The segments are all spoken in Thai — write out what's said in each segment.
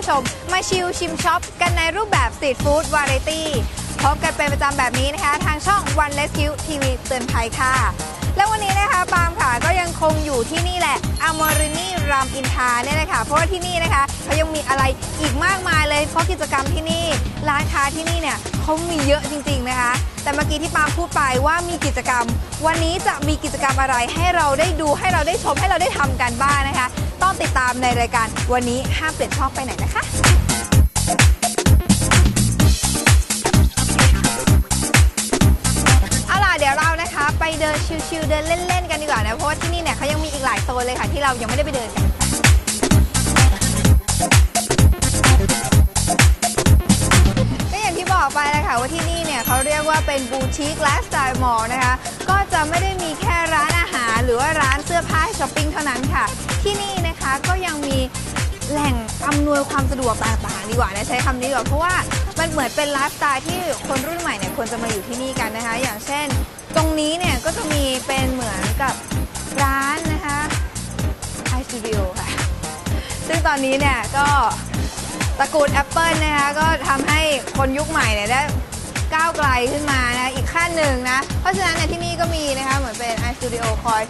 ผู้ชม มาชิลชิมช็อปกันในรูปแบบสตรีทฟู้ดวาไรตี้พบกันเป็นประจำแบบนี้นะคะ ทางช่อง One Less Q TV เตือนภัยค่ะ แล้ววันนี้นะคะปาล์มค่ะก็ยังคงอยู่ที่นี่แหละอมรินีรามอินทาเนี่ยนะคะเพราะว่าที่นี่นะคะเขายังมีอะไรอีกมากมายเลย เพราะกิจกรรมที่นี่ ร้านค้าที่นี่เนี่ยเขามีเยอะจริง ๆนะคะ แต่เมื่อกี้ที่ปาล์มพูดไปว่ามีกิจกรรม วันนี้จะมีกิจกรรมอะไรให้เราได้ดูให้เราได้ชมให้เราได้ทำกันบ้างนะคะ ต้องติดตามในรายการวันนี้ห้ามเปลี่ยนช่องไปไหนนะคะเอาล่ะเดี๋ยวเรานะคะ ไปเดินชิลๆเดินเล่นๆกันดีกว่านะเพราะว่าที่นี่เนี่ยเขายังมีอีกหลายโซนเลยค่ะที่เรายังไม่ได้ไปเดินกันก็อย่างที่บอกไปนะคะว่าที่นี่เนี่ยเขาเรียกว่าเป็นบูติกไลฟ์สไตล์มอลล์นะคะ ก็จะไม่ได้มีแค่ร้านอาหาร หรือว่าร้านเสื้อผ้าช้อปปิ้งเท่านั้นค่ะ ที่นี่ ก็ยังมีแหล่งอำนวยความสะดวกต่างๆ ดีกว่านะใช้คำนี้ดีกว่าเพราะว่ามันเหมือนเป็นไลฟ์สไตล์ที่คนรุ่นใหม่เนี่ยควรจะมาอยู่ที่นี่กันนะคะ อย่างเช่น ตรงนี้เนี่ยก็จะมีเป็นเหมือนกับร้านนะคะไอสตูดิโอค่ะ ซึ่งตอนนี้เนี่ยก็ตระกูล Apple นะคะก็ทำให้คนยุคใหม่เนี่ยได้ก้าวไกลขึ้นมานะอีกขั้นหนึ่งนะ เพราะฉะนั้นเนี่ยที่นี่ก็มีนะคะเหมือนเป็น iStudio คอย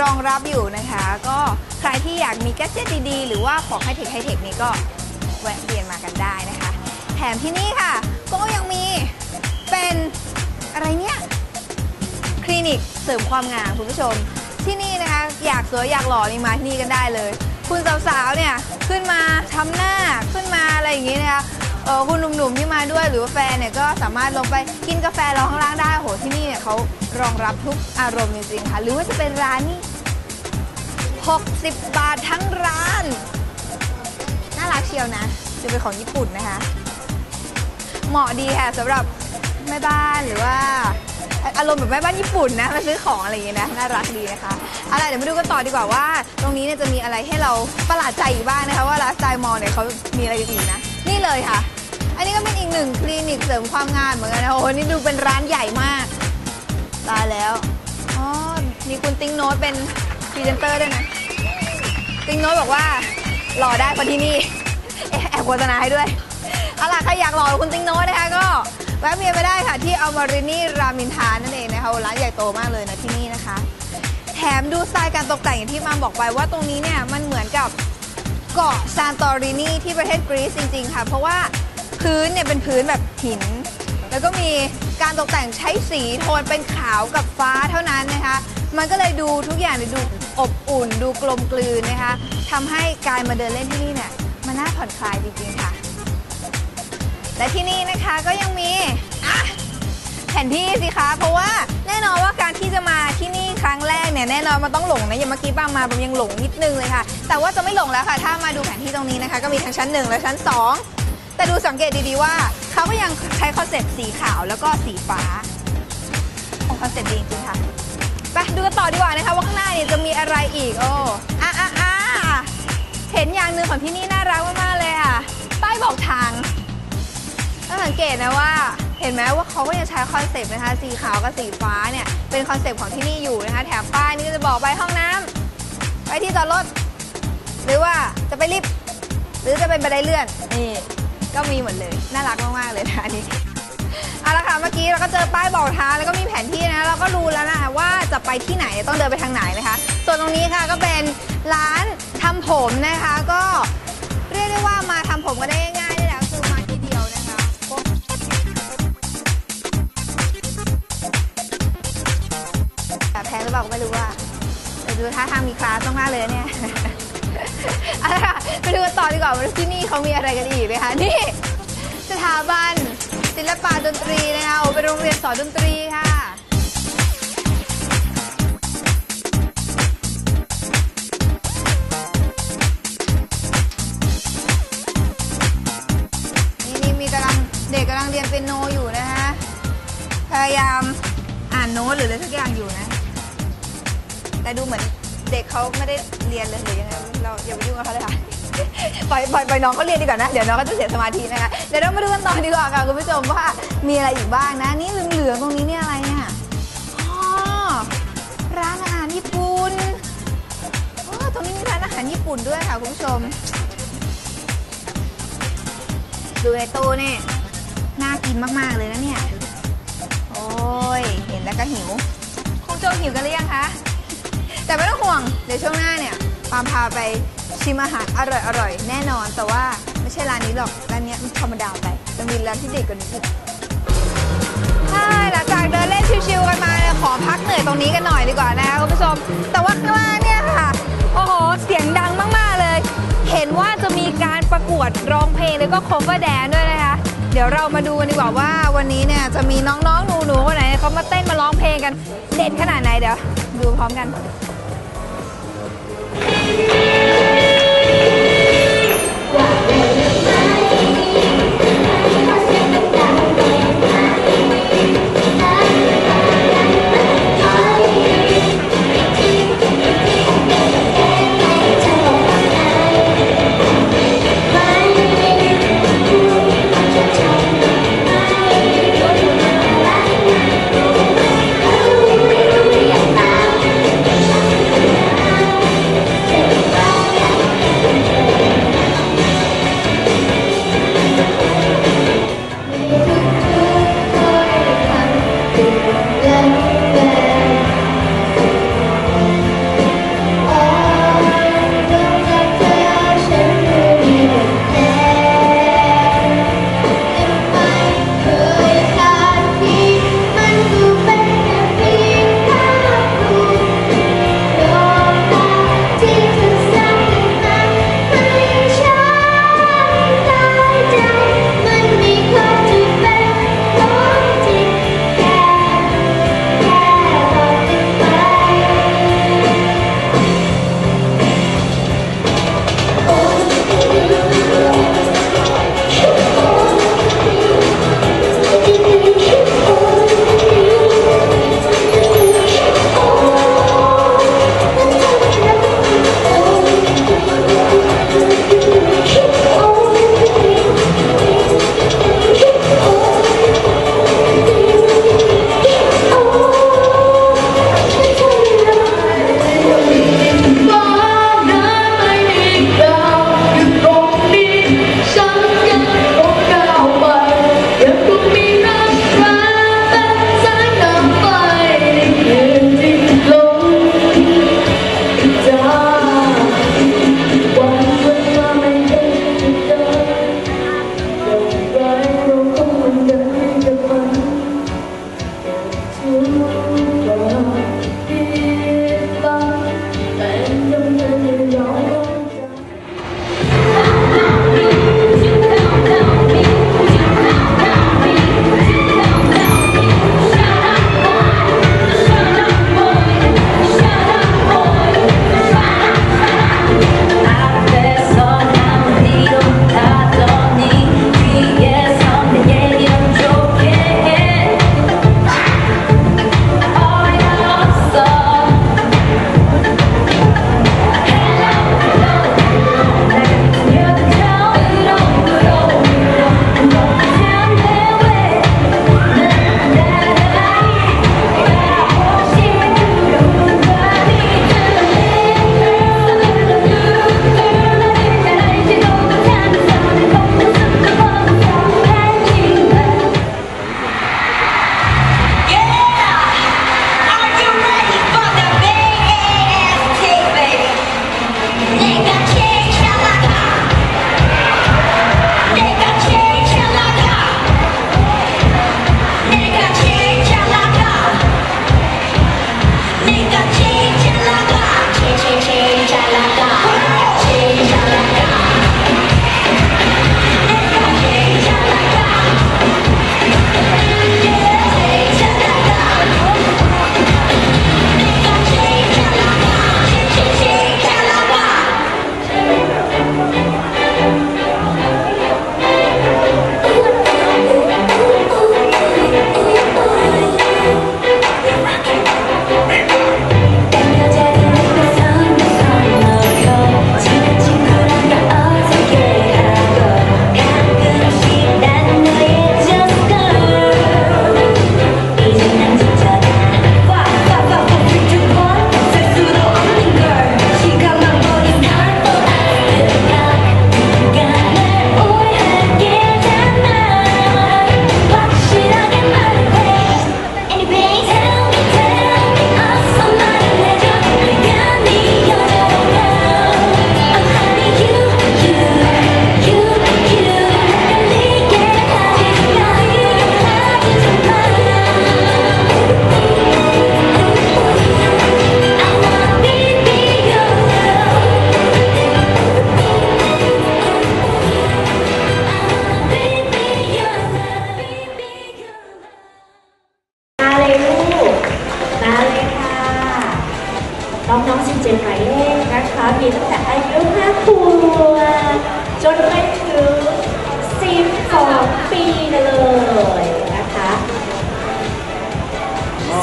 รองรับอยู่นะคะ ก็ใครที่อยากมีแกดเจิตดีๆ หรือว่าของไฮเทคไฮเทคนี่ก็แวะเวียนมากันได้นะคะ แถมที่นี่ค่ะ ก็ยังมีเป็นอะไรเนี่ย คลินิกเสริมความงามคุณผู้ชม ที่นี่นะคะ อยากสวยอยากหล่อนี่มาที่นี่กันได้เลย คุณสาวๆเนี่ยขึ้นมาทำหน้าขึ้นมาอะไรอย่างนี้นะคะ เออคุณหนุ่มๆที่มาด้วยหรือว่าแฟนเนี่ยก็สามารถลงไปกินกาแฟรอข้างล่างได้โหที่นี่เนี่ยเขารองรับทุกอารมณ์จริงๆค่ะ หรือว่าจะเป็นร้านนี่60 บาททั้งร้าน น่ารักเชียวนะ จะเป็นของญี่ปุ่นนะคะ เหมาะดีค่ะสำหรับแม่บ้านหรือว่าอารมณ์แบบแม่บ้านญี่ปุ่นนะมาซื้อของอะไรอย่างเงี้ยนะน่ารักดีนะคะอาล่ะเดี๋ยวมาดูกันต่อดีกว่าว่า ตรงนี้เนี่ยจะมีอะไรให้เราประหลาดใจอีกบ้างนะคะว่าไลฟ์สไตล์มอลเนี่ยเขามีอะไรอีกนะ นี่เลยค่ะ อันนี้ก็เป็นอีกหนึ่งคลินิกเสริมความงามเหมือนกันนะโอ้โหนี่ดูเป็นร้านใหญ่มาก ตายแล้ว อ๋อ มีคุณติ๊งโน้ตเป็นพรีเซนเตอร์ด้วยนะ ติ๊งโน้ตบอกว่ารอได้เพราะที่นี่ แอบโฆษณาให้ด้วยเอาล่ะใครอยากรอคุณติ๊งโน้ตนะคะก็แวะเวียนไปได้ค่ะที่อัลมารินีรามินทานั่นเองนะคะร้านใหญ่โตมากเลยนะที่นี่นะคะ แถมดูสไตล์การตกแต่งอย่างที่มามบอกไปว่าตรงนี้เนี่ยมันเหมือนกับเกาะซานตอรินีที่ประเทศกรีซจริง ๆ ค่ะ เพราะว่า พื้นเนี่ยเป็นพื้นแบบหิน แล้วก็มีการตกแต่งใช้สีโทนเป็นขาวกับฟ้าเท่านั้นนะคะ มันก็เลยดูทุกอย่างเนี่ยดูอบอุ่น ดูกลมกลืนนะคะทำให้การมาเดินเล่นที่นี่เนี่ยมันน่าผ่อนคลายจริงๆค่ะ และที่นี่นะคะก็ยังมีแผนที่สิคะ เพราะว่าแน่นอนว่าการที่จะมาที่นี่ครั้งแรกเนี่ยแน่นอนมันต้องหลงนะอย่างเมื่อกี้ป้ามาผมยังหลงนิดนึงเลยค่ะ แต่ว่าจะไม่หลงแล้วค่ะ ถ้ามาดูแผนที่ตรงนี้นะคะ ก็มีทั้งชั้น 1 และชั้น 2 แต่ดูสังเกตดีๆว่าเขาก็ยังใช้คอนเซ็ปต์สีขาวแล้วก็สีฟ้าของคอนเซ็ปต์ดีจริงค่ะไปดูกันต่อดีกว่านะคะว่าข้างหน้าเนี่ยจะมีอะไรอีกโอ้อะอะอะเห็นอย่างหนึ่งของที่นี่น่ารักมากๆเลยอะป้ายบอกทางถ้าสังเกตนะว่าเห็นไหมว่าเขาก็ยังใช้คอนเซปต์นะคะสีขาวกับสีฟ้าเนี่ยเป็นคอนเซปต์ของที่นี่อยู่นะคะแถมป้ายนี่ก็จะบอกไปห้องน้ำไปที่จอดรถ หรือว่าจะไปลิฟต์หรือจะเป็นบันไดเลื่อนนี่ ก็มีหมดเลย น่ารักมากๆเลยนะอันนี้เอาละค่ะเมื่อกี้เราก็เจอป้ายบอกทางแล้วก็มีแผนที่นะเราก็รู้แล้วนะคะว่าจะไปที่ไหนต้องเดินไปทางไหนนะคะ ส่วนตรงนี้ค่ะก็เป็นร้านทำผมนะคะ ก็เรียกได้ว่ามาทำผมกันได้ง่ายๆนี่แหละคือมาทีเดียวนะคะแต่แพงหรือเปล่าก็ไม่รู้ว่าดูท่าทางมีคลาสมากๆเลยเนี่ย เอาละค่ะไปดูกันต่อดีกว่าว่าที่นี่เขามีอะไรกันอีกนะคะนี่สถาบันศิลปะดนตรีนะคะโอ้เป็นโรงเรียนสอนดนตรีค่ะ นี่นี่มีกำลังเด็กกำลังเรียนเปียโนอยู่นะคะพยายามอ่านโน้ตหรืออะไรสักอย่างอยู่นะ แต่ดูเหมือนเด็กเขาไม่ได้เรียนเลยหรือยังไง อย่าไปยุ่งกับเขาเลยค่ะปล่อยปล่อยปล่อยน้องเขาเรียนดีกว่านะ เดี๋ยวน้องก็จะเสียสมาธินะคะ เดี๋ยวเรามาดูกันต่อดีกว่าค่ะคุณผู้ชมว่ามีอะไรอีกบ้างนะ นี่เหลืองๆตรงนี้เนี่ยอะไรเนี่ยอ๋อร้านอาหารญี่ปุ่นโอ้ตปุ่นด้วยค่ะคุณผู้ชม ดูในตู้นี่น่ากินมากๆเลยนะเนี่ย โอ้ย เห็นแล้วก็หิวคงโจหิวกันหรือยังคะ แต่ไม่ต้องห่วง เดี๋ยวช่วงหน้าเนี่ยปามพาไป ชิมอาหารอร่อยๆแน่นอน แต่ว่าไม่ใช่ร้านนี้หรอก ร้านเนี้ยมันธรรมดาไปจะมีร้านที่เด็ดกว่านี้อีกใช่หลังจากเดินเล่นชิวๆกันมาเนี่ยขอพักเหนื่อยตรงนี้กันหน่อยดีกว่านะคะคุณผู้ชม แต่ว่าข้างล่างเนี่ยค่ะ โอ้โห เสียงดังมากๆเลย เห็นว่าจะมีการประกวดร้องเพลงแล้วก็ cover dance ด้วยนะคะ เดี๋ยวเรามาดูกันดีกว่าว่าวันนี้เนี่ยจะมีน้องๆหนูๆคนไหนเขามาเต้นมาร้องเพลงกันเด่นขนาดไหนเดี๋ยวดูพร้อมกัน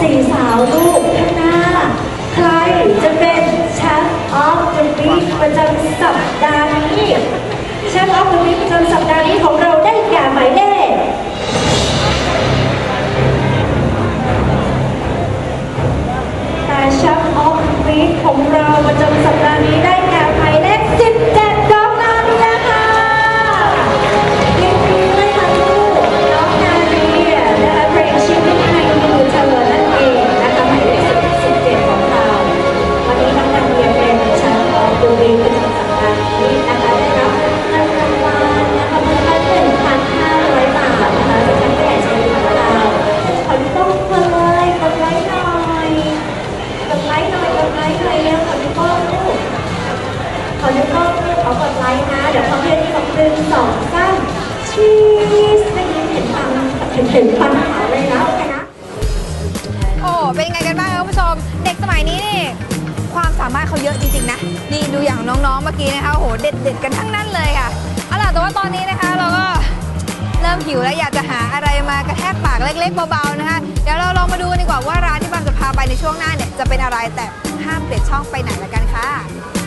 สี่สาวลูกข้างหน้า ใครจะเป็นแชมป์ออฟเดอะวีคประจำสัปดาห์นี้แชมป์ออฟเดอะวีคประจำสัปดาห์นี้ของเราได้แก่หมายเลขแต่แชมป์ออฟวีคของเราประจำสัปดาห์นี้ได้ เห็นเห็นฟังขาเลยนะโอเคนะโอ้เป็นไงกันบ้างคะคุณผู้ชม เด็กสมัยนี้นี่ความสามารถเขาเยอะจริงๆนะนี่ดูอย่างน้องๆเมื่อกี้นะคะโอ้โหเด็ดๆกันทั้งนั้นเลยค่ะเอาล่ะแต่ว่าตอนนี้นะคะเราก็เริ่มหิวแล้วอยากจะหาอะไรมากระแทกปากเล็กๆเบาๆนะคะเดี๋ยวเราลองมาดูกันดีกว่าว่าร้านที่บามจะพาไปในช่วงหน้าเนี่ยจะเป็นอะไรแต่ห้ามเปลี่ยนช่องไปไหนละกันคะค่ะ